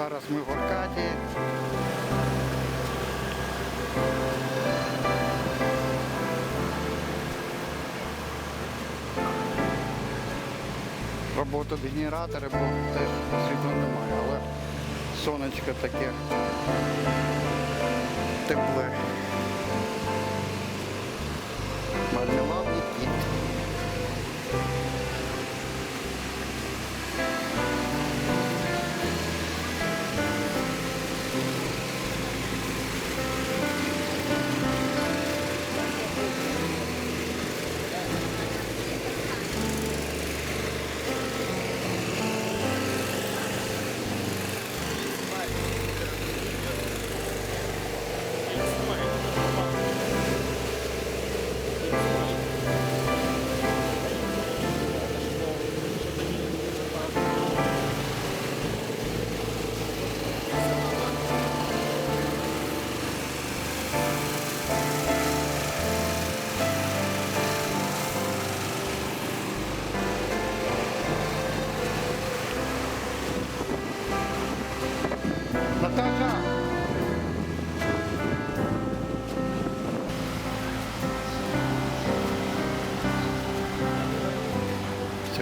Зараз ми в Аркадії. Робота генератора, бо теж світла немає, але сонечко таке тепле. Мармеладний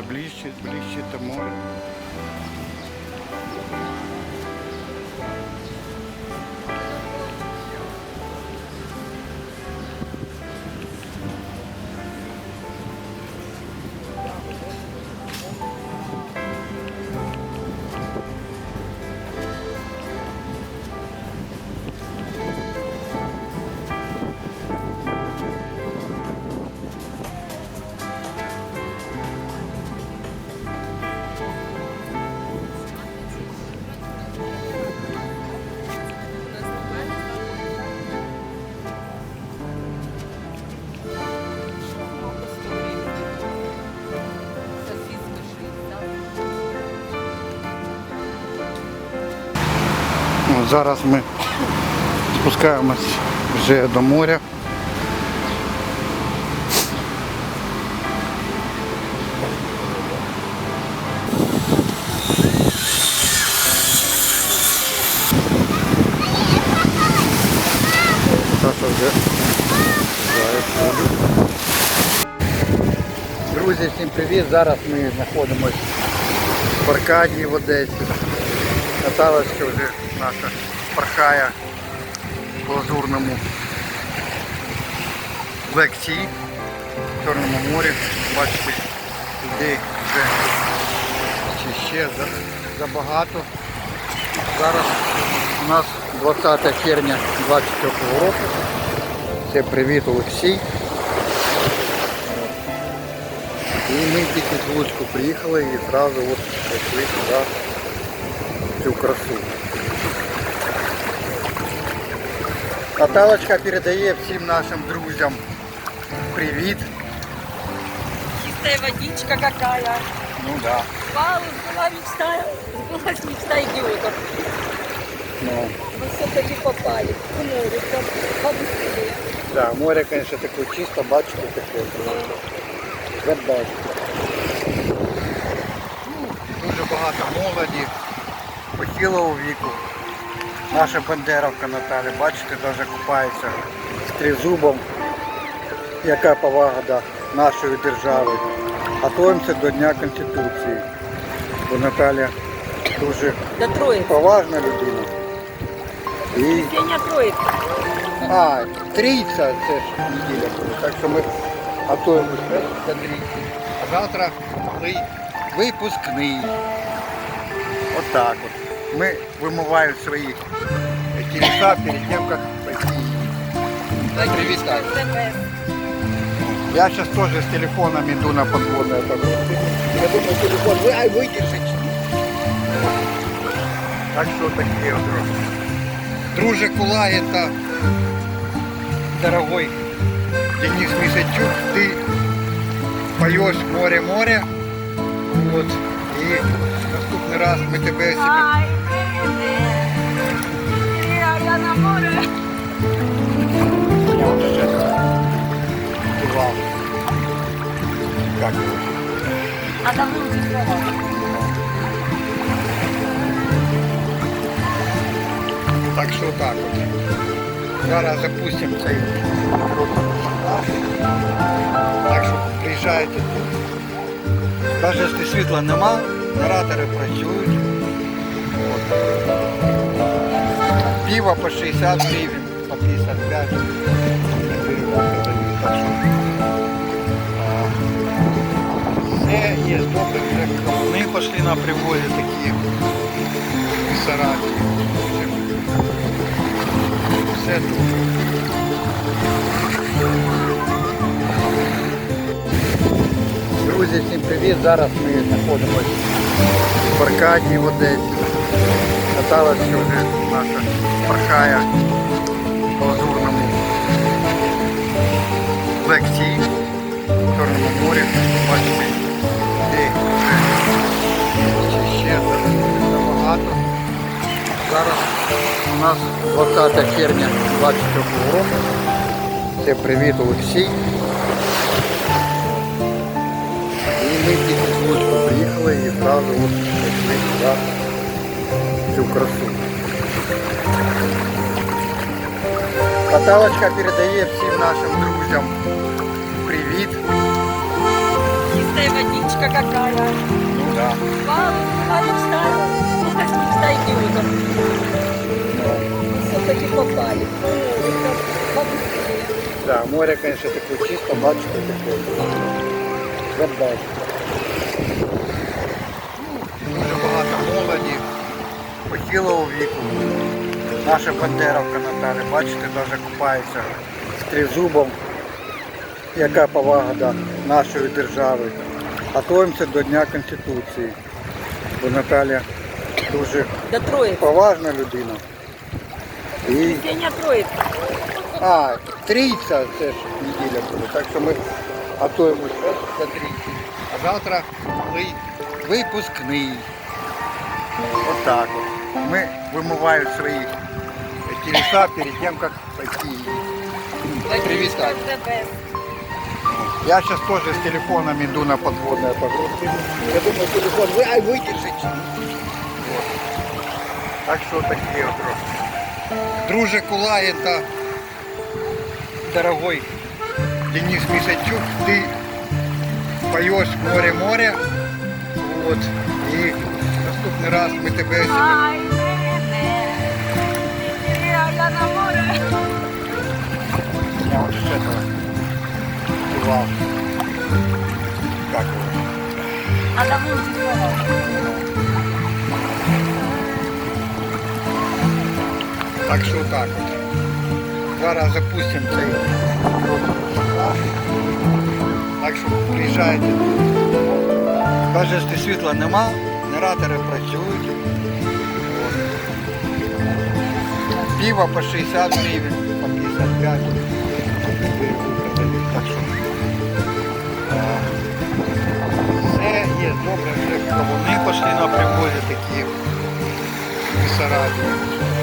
ближче, ближче до моря. Зараз ми спускаємось вже до моря. Друзі, всім привіт! Зараз ми знаходимося в Аркадії в Одесі. Наталочка вже наша порхає в лазурному Sea, в Чорному морі. Бачите, людей вже чи ще забагато. Зараз у нас 20 червня 24 року. Це привіт Олексій. І ми тільки з Луцьку приїхали і одразу от прийшли сюди цю красу. Наталочка передає всім нашим друзям привіт. Чистая водичка какая. Ну да. Вау, была мечта, сбылась мечта идиотов. Ну, Мы все-таки попали к морю, там побыстрее. да, море, конечно, таке чисто, бачите, таке. Забачите. Дуже багато молоді, похилого віку. Наша бандеровка Наталя, бачите, навіть купається з тризубом. Яка повага до нашої держави. Готуємося до Дня Конституції. Бо Наталя дуже поважна людина. І. А, трійця це ж неділя буде. Так що ми готуємося до трійці. А завтра ви- випускний. Отак от. Ми вимиваємо свої тілеса перед тим, як пойти. Привітати. Я сейчас тоже с телефоном иду на подводное погрузку. Я думаю, телефон вы, ай, выдержите. Так что такие вот. Друже Кула, это дорогой Денис Мисачук. Ты поешь море-море. Вот. И наступный раз мы тебе себе... Ай, я на море. Я вот сейчас кивал. Как его? А давно уже слова. Так що так от. Зараз запустимо цей наш. Так що приїжджайте тут. Навіть якщо світла нема, Генератори працюють. От. Пиво по 60 гривень, по 55. Так що а, все є добре. Вони пішли на приводі такі Сараті. Все тут. Друзі, всім привіт! Зараз ми знаходимося в Аркадії в Одесі. Каталася вже наша пархая по лазурному лекції в Чорному морі. Бачите, людей ще набагато. Зараз у нас 20 червня 22 року. Це привіт Олексій. І ми тільки з Луцьку приїхали і одразу от прийшли сюди в цю красу. Каталочка передає всім нашим друзям привіт. Чистая водичка какая. Ну да. Вау, а мечтаю. Мечта идиотов. Все-таки попали. Ну, это побыстрее. Да, море, конечно, таке чисто, бачите, таке. Забачите. Дуже багато молоді, похилого віку. Наша бандеровка Наталя, бачите, навіть купається з тризубом. Яка повага до нашої держави. Готуємося до Дня Конституції. Бо Наталя дуже поважна людина. І А, трійця це ж неділя буде, так що ми готуємося до трійці. А завтра ви- випускний. Отак от. Ми вимиваємо свої тілеса перед тим, як пойти. Привітати. Я сейчас тоже с телефоном иду на подводное погрузки. Я думаю, телефон вы, ай, выдержите. Вот. Так что такие вот просто. Друже Кулаєнта, дорогой Денис Мисачук, ты поешь море-море. Вот. И наступний раз ми тебе. Ай, мене, я на море. Я вот с этого пивал. Как его? А мультику. Так що так от. Зараз запустимо цей. Так що приїжджайте. Навіть якщо світла нема, генератори працюють. Пиво по 60 гривень, по 55. Так що е, все є добре, вже Вони пішли на привозі такі Бессарабії.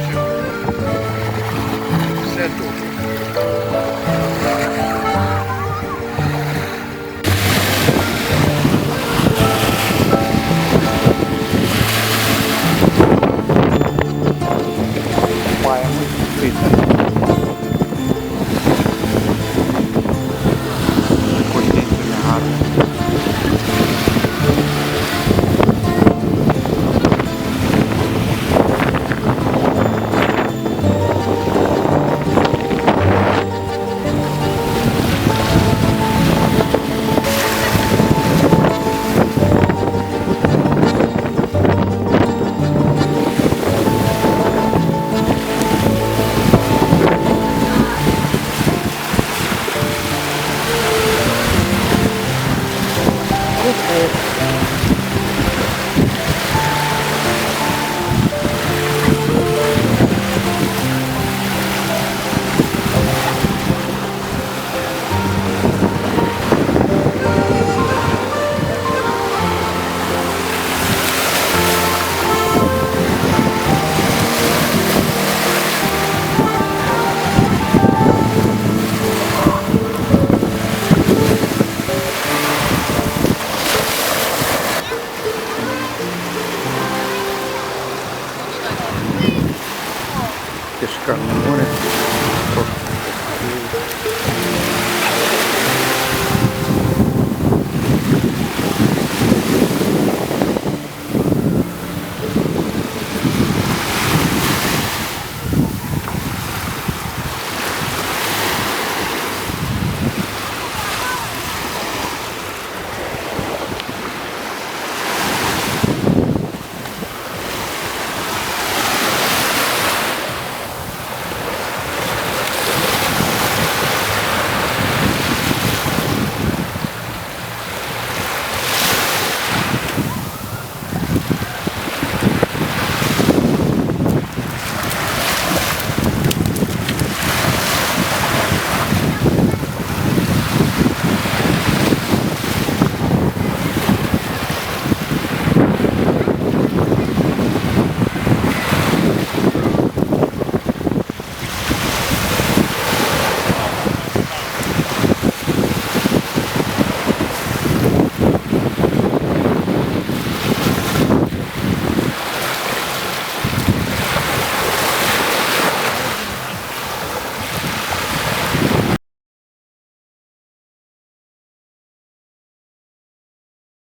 Ciężka, no nie.